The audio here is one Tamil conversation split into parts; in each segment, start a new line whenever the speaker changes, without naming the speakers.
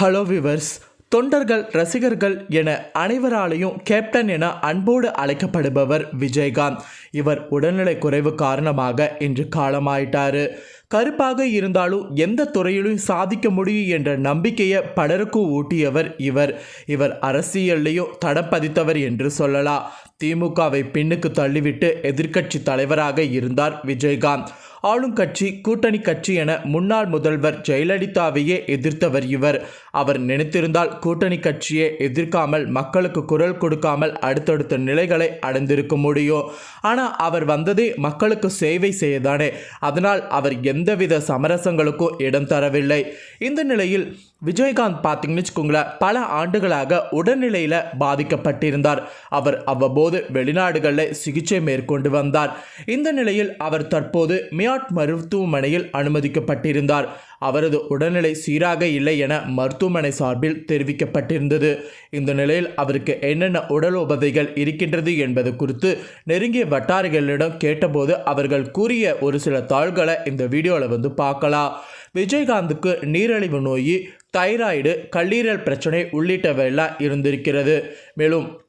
ஹலோ விவர்ஸ் தொண்டர்கள் ரசிகர்கள் என அனைவராலையும் கேப்டன் என அன்போடு அழைக்கப்படுபவர் விஜயகாந்த். இவர் உடல்நிலை குறைவு காரணமாக இன்று காலமாயிட்டாரு. கருப்பாக இருந்தாலும் எந்த துறையிலும் சாதிக்க முடியும் என்ற நம்பிக்கையை பலருக்கு ஊட்டியவர் இவர். இவர் அரசியல்லையும் தடப்பதித்தவர் என்று சொல்லலாம். திமுகவை பின்னுக்கு தள்ளிவிட்டு எதிர்க்கட்சி தலைவராக இருந்தார் விஜயகாந்த். ஆளும் கட்சி கூட்டணி கட்சி என முன்னாள் முதல்வர் ஜெயலலிதாவையே எதிர்த்தவர் இவர். அவர் நினைத்திருந்தால் கூட்டணி கட்சியை எதிர்க்காமல் மக்களுக்கு குரல் கொடுக்காமல் அடுத்தடுத்த நிலைகளை அடைந்திருக்க முடியும். ஆனால் அவர் வந்ததே மக்களுக்கு சேவை செய்யதானே அதனால் அவர் எந்தவித சமரசங்களுக்கும் இடம் தரவில்லை. இந்த நிலையில் விஜயகாந்த் பார்த்தீங்கன்னு வச்சுக்கோங்களேன் பல ஆண்டுகளாக உடல்நிலையில் பாதிக்கப்பட்டிருந்தார். அவர் அவ்வப்போது வெளிநாடுகளில் சிகிச்சை மேற்கொண்டு வந்தார். இந்த நிலையில் அவர் தற்போது மியாட் மருத்துவமனையில் அனுமதிக்கப்பட்டிருந்தார். அவரது உடல்நிலை சீராக இல்லை என மருத்துவமனை சார்பில் தெரிவிக்கப்பட்டிருந்தது. இந்த நிலையில் அவருக்கு என்னென்ன உடல் உபதைகள் இருக்கின்றது என்பது குறித்து நெருங்கிய வட்டாரிகளிடம் கேட்டபோது அவர்கள் கூறிய ஒரு சில தாள்களை இந்த வீடியோவில் வந்து பார்க்கலாம். விஜயகாந்துக்கு நீரிழிவு நோய் தைராய்டு கல்லீரல் பிரச்சனை உள்ளிட்டவையெல்லாம் இருந்திருக்கிறது. மேலும்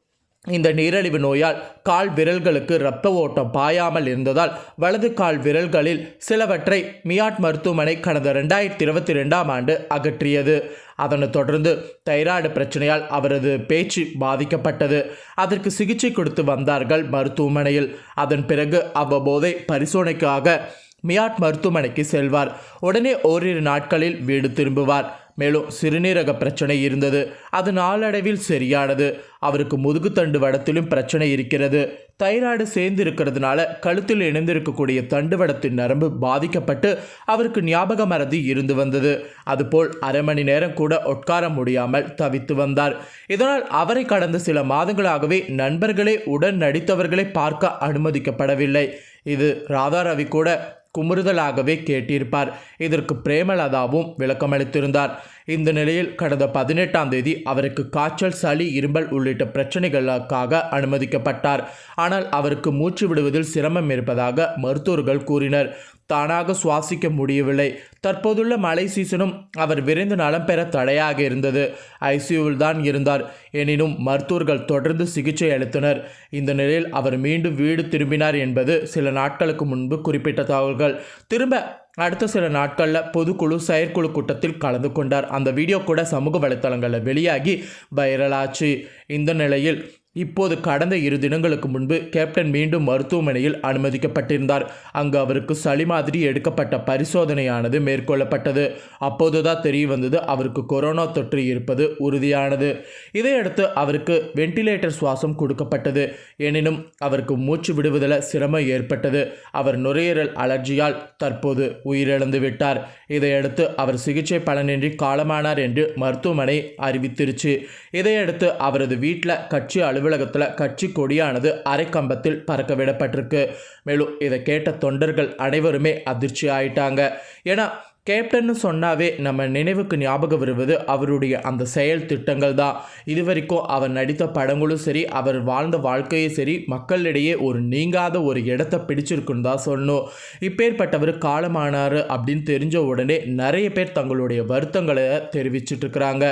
இந்த நீரிழிவு நோயால் கால் விரல்களுக்கு இரத்த ஓட்டம் பாயாமல் இருந்ததால் வலது கால் விரல்களில் சிலவற்றை மியாட் மருத்துவமனை கடந்த ரெண்டாயிரத்தி இருபத்தி ரெண்டாம் ஆண்டு அகற்றியது. அதனைத் தொடர்ந்து தைராய்டு பிரச்சனையால் அவரது பேச்சு பாதிக்கப்பட்டது. அதற்கு சிகிச்சை கொடுத்து வந்தார்கள் மருத்துவமனையில். அதன் பிறகு அவ்வப்போதை பரிசோதனைக்காக மியாட் மருத்துவமனைக்கு செல்வார். உடனே ஓரிரு நாட்களில் வீடு திரும்புவார். மேலும் சிறுநீரக பிரச்சனை இருந்தது. அது நாளடைவில் சரியானது. அவருக்கு முதுகுத்தண்டு வடத்திலும் பிரச்சனை இருக்கிறது. தைராய்டு சேர்ந்து இருக்கிறதுனால கழுத்தில் இணைந்திருக்கக்கூடிய தண்டுவடத்தின் நரம்பு பாதிக்கப்பட்டு அவருக்கு ஞாபக மறதி இருந்து வந்தது. அதுபோல் அரை மணி நேரம் கூட உட்கார முடியாமல் தவித்து வந்தார். இதனால் அவரை கடந்த சில மாதங்களாகவே நண்பர்களே உடன் நடித்தவர்களை பார்க்க அனுமதிக்கப்படவில்லை. இது ராதாரவி கூட குமுறுதலாகவே கேட்டிருப்பார். இதற்கு பிரேமலதாவும் விளக்கமளித்திருந்தார். இந்த நிலையில் கடந்த பதினெட்டாம் தேதி அவருக்கு காய்ச்சல் சளி இரும்பல் உள்ளிட்ட பிரச்சனைகளுக்காக அனுமதிக்கப்பட்டார். ஆனால் அவருக்கு மூச்சு விடுவதில் சிரமம் இருப்பதாக மருத்துவர்கள் கூறினர். தானாக சுவாசிக்க முடியவில்லை. தற்போதுள்ள மழை சீசனும் அவர் விரைந்து நலம் பெற தடையாக இருந்தது. ஐசியூவில் தான் இருந்தார். எனினும் மருத்துவர்கள் தொடர்ந்து சிகிச்சை அளித்தனர். இந்த நிலையில் அவர் மீண்டும் வீடு திரும்பினார் என்பது சில நாட்களுக்கு முன்பு குறிப்பிட்ட தகவல்கள். திரும்ப அடுத்த சில நாட்களில் பொதுக்குழு செயற்குழு கூட்டத்தில் கலந்து கொண்டார். அந்த வீடியோ கூட சமூக வலைத்தளங்களில் வெளியாகி வைரலாச்சு. இந்த நிலையில் இப்போது கடந்த இரு தினங்களுக்கு முன்பு கேப்டன் மீண்டும் மருத்துவமனையில் அனுமதிக்கப்பட்டிருந்தார். அங்கு அவருக்கு சளி மாதிரி எடுக்கப்பட்ட பரிசோதனையானது மேற்கொள்ளப்பட்டது. அப்போதுதான் தெரிய வந்தது அவருக்கு கொரோனா தொற்று இருப்பது உறுதியானது. இதையடுத்து அவருக்கு வென்டிலேட்டர் சுவாசம் கொடுக்கப்பட்டது. எனினும் அவருக்கு மூச்சு விடுவதில் சிரமம் ஏற்பட்டது. அவர் நுரையீரல் அலர்ஜியால் தற்போது உயிரிழந்து விட்டார் இதையடுத்து அவர் சிகிச்சை பலனின்றி காலமானார் என்று மருத்துவமனை அறிவித்திருச்சு. இதையடுத்து அவரது வீட்டில் கட்சி அலுவலகத்தில் கட்சி கொடியானது அரைக்கம்பத்தில் பறக்க விடப்பட்டிருக்கு மேலும் இதை கேட்ட தொண்டர்கள் அனைவருமே அதிர்ச்சி ஆயிட்டாங்க. ஏன்னா கேப்டன்னு சொன்னாவே நம்ம நினைவுக்கு ஞாபகம் வருவது அவருடைய அந்த செயல் திட்டங்கள் தான் இதுவரைக்கும் அவர் நடித்த படங்களும் சரி அவர் வாழ்ந்த வாழ்க்கையும் சரி மக்களிடையே ஒரு நீங்காத ஒரு இடத்த பிடிச்சிருக்குன்னு தான் சொல்லணும். இப்பேற்பட்டவர் காலமானார் அப்படின்னு தெரிஞ்ச உடனே நிறைய பேர் தங்களுடைய வருத்தங்களை தெரிவிச்சுட்டு இருக்கிறாங்க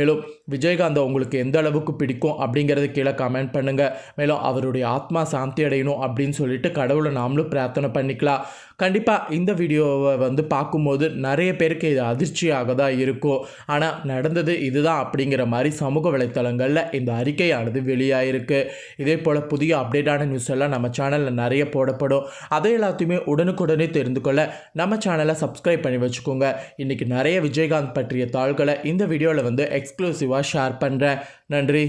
மேலும் விஜயகாந்த் உங்களுக்கு எந்த அளவுக்கு பிடிக்கும் அப்படிங்கிறத கீழே கமெண்ட் பண்ணுங்கள் மேலும் அவருடைய ஆத்மா சாந்தி அடையணும் அப்படின்னு சொல்லிட்டு கடவுளை நாமளும் பிரார்த்தனை பண்ணிக்கலாம். கண்டிப்பாக இந்த வீடியோவை வந்து பார்க்கும்போது நிறைய பேருக்கு இது அதிர்ச்சியாக தான் இருக்கும். ஆனால் நடந்தது இதுதான் அப்படிங்கிற மாதிரி சமூக வலைத்தளங்களில் இந்த அறிக்கையானது வெளியாகிருக்கு இதே போல் புதிய அப்டேட்டான நியூஸ் எல்லாம் நம்ம சேனலில் நிறைய போடப்படும். அதை எல்லாத்தையுமே உடனுக்குடனே தெரிந்து கொள்ள நம்ம சேனலை சப்ஸ்கிரைப் பண்ணி வச்சுக்கோங்க. இன்றைக்கி நிறைய விஜயகாந்த் பற்றிய தாள்களை இந்த வீடியோவில் வந்து எக்ஸ்க்ளூசிவாக ஷேர் பண்ணுறேன் நன்றி.